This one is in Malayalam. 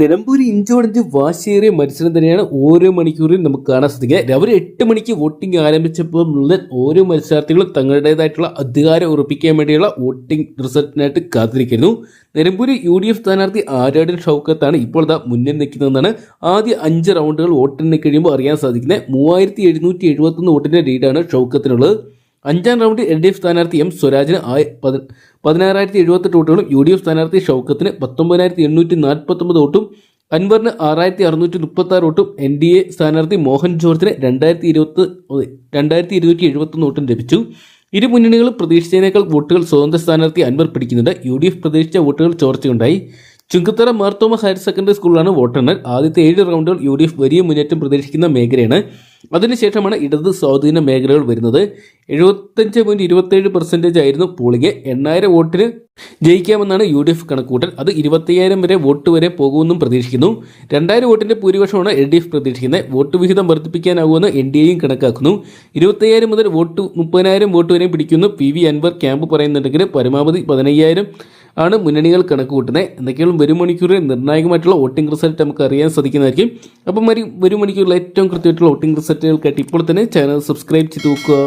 നിലമ്പൂർ ഇഞ്ചോടഞ്ച് വാശിയേറിയ മത്സരം തന്നെയാണ് ഓരോ മണിക്കൂറിൽ നമുക്ക് കാണാൻ സാധിക്കുക. രാവിലെ എട്ട് മണിക്ക് വോട്ടിംഗ് ആരംഭിച്ചപ്പോൾ മുതൽ ഓരോ മത്സരാർത്ഥികളും തങ്ങളുടേതായിട്ടുള്ള അധികാരം ഉറപ്പിക്കാൻ വേണ്ടിയുള്ള വോട്ടിംഗ് റിസൾട്ടിനായിട്ട് കാത്തിരിക്കുന്നു. നിലമ്പൂർ യു ഡി എഫ് സ്ഥാനാർത്ഥി ആരാടൻ ഷൗക്കത്താണ് ഇപ്പോൾ ദാ മുന്നിൽ നിൽക്കുന്നതെന്നാണ് ആദ്യ അഞ്ച് റൗണ്ടുകൾ വോട്ടെണ്ണി കഴിയുമ്പോൾ അറിയാൻ സാധിക്കുന്നത്. മൂവായിരത്തി എഴുന്നൂറ്റി എഴുപത്തൊന്ന് വോട്ടിന്റെ ലീഡാണ് ഷൗക്കത്തിനുള്ളത്. അഞ്ചാം റൗണ്ടിൽ എൽ ഡി എഫ് സ്ഥാനാർത്ഥി എം സ്വരാജിന് ആയ പതി പതിനാറായിരത്തി എഴുപത്തെട്ട് വോട്ടുകളും യു ഡി എഫ് സ്ഥാനാർത്ഥി ഷൗക്കത്തിന് പത്തൊമ്പതിനായിരത്തി എണ്ണൂറ്റി നാൽപ്പത്തൊമ്പത് വോട്ടും അൻവറിന് ആറായിരത്തി അറുന്നൂറ്റി മുപ്പത്തി ആറ് വോട്ടും എൻ ഡി എ സ്ഥാനാർത്ഥി മോഹൻ ജോർജിന് രണ്ടായിരത്തി ഇരുപത്തി രണ്ടായിരത്തി ഇരുന്നൂറ്റി എഴുപത്തൊന്ന് വോട്ടും ലഭിച്ചു. ഇരു മുന്നണികളും പ്രതീക്ഷിച്ചതിനേക്കാൾ വോട്ടുകൾ സ്വതന്ത്ര സ്ഥാനാർത്ഥി അൻവർ പിടിക്കുന്നുണ്ട്. യു ഡി എഫ് പ്രതീക്ഷിച്ച വോട്ടുകൾ ചോർച്ചയുണ്ടായി. ചുങ്കത്തറ മാർത്തോമ ഹയർ സെക്കൻഡറി സ്കൂളിലാണ് വോട്ടെണ്ണൽ. ആദ്യത്തെ ഏഴ് റൗണ്ടുകൾ യു ഡി എഫ് വലിയ മുന്നേറ്റം പ്രതീക്ഷിക്കുന്ന മേഖലയാണ്. അതിനുശേഷമാണ് ഇടത് സ്വാധീന മേഖലകൾ വരുന്നത്. എഴുപത്തഞ്ച് പോയിന്റ് ഇരുപത്തേഴ് പെർസെന്റേജ് ആയിരുന്നു പോളിംഗ്. എണ്ണായിരം വോട്ടിന് ജയിക്കാമെന്നാണ് യു ഡി എഫ് കണക്കൂട്ടൽ അത് ഇരുപത്തയ്യായിരം വരെ വോട്ട് വരെ പോകുമെന്നും പ്രതീക്ഷിക്കുന്നു. രണ്ടായിരം വോട്ടിന്റെ ഭൂരിപക്ഷമാണ് എൽ ഡി എഫ് പ്രതീക്ഷിക്കുന്നത്. വോട്ട് വിഹിതം വർദ്ധിപ്പിക്കാനാകുമെന്ന് എൻ ഡി എയും കണക്കാക്കുന്നു. ഇരുപത്തയ്യായിരം മുതൽ വോട്ട് മുപ്പതിനായിരം വോട്ട് വരെ പിടിക്കുന്നു. പി വി അൻവർ ക്യാമ്പ് പറയുന്നുണ്ടെങ്കിൽ പരമാവധി പതിനയ്യായിരം ആണ് മുന്നണികൾ കണക്ക് കൂട്ടുന്നത് എന്തൊക്കെയാണ് വരും മണിക്കൂറിൽ നിർണായകമായിട്ടുള്ള വോട്ടിംഗ് റിസൾട്ട് നമുക്ക് അറിയാൻ സാധിക്കുന്നതായിരിക്കും. അപ്പം വരും വരും മണിക്കൂറിൽ ഏറ്റവും കൃത്യമായിട്ടുള്ള വോട്ടിംഗ് റിസൾട്ടുകൾക്കായിട്ട് ഇപ്പോൾ തന്നെ ചാനൽ സബ്സ്ക്രൈബ് ചെയ്ത് നോക്കുക.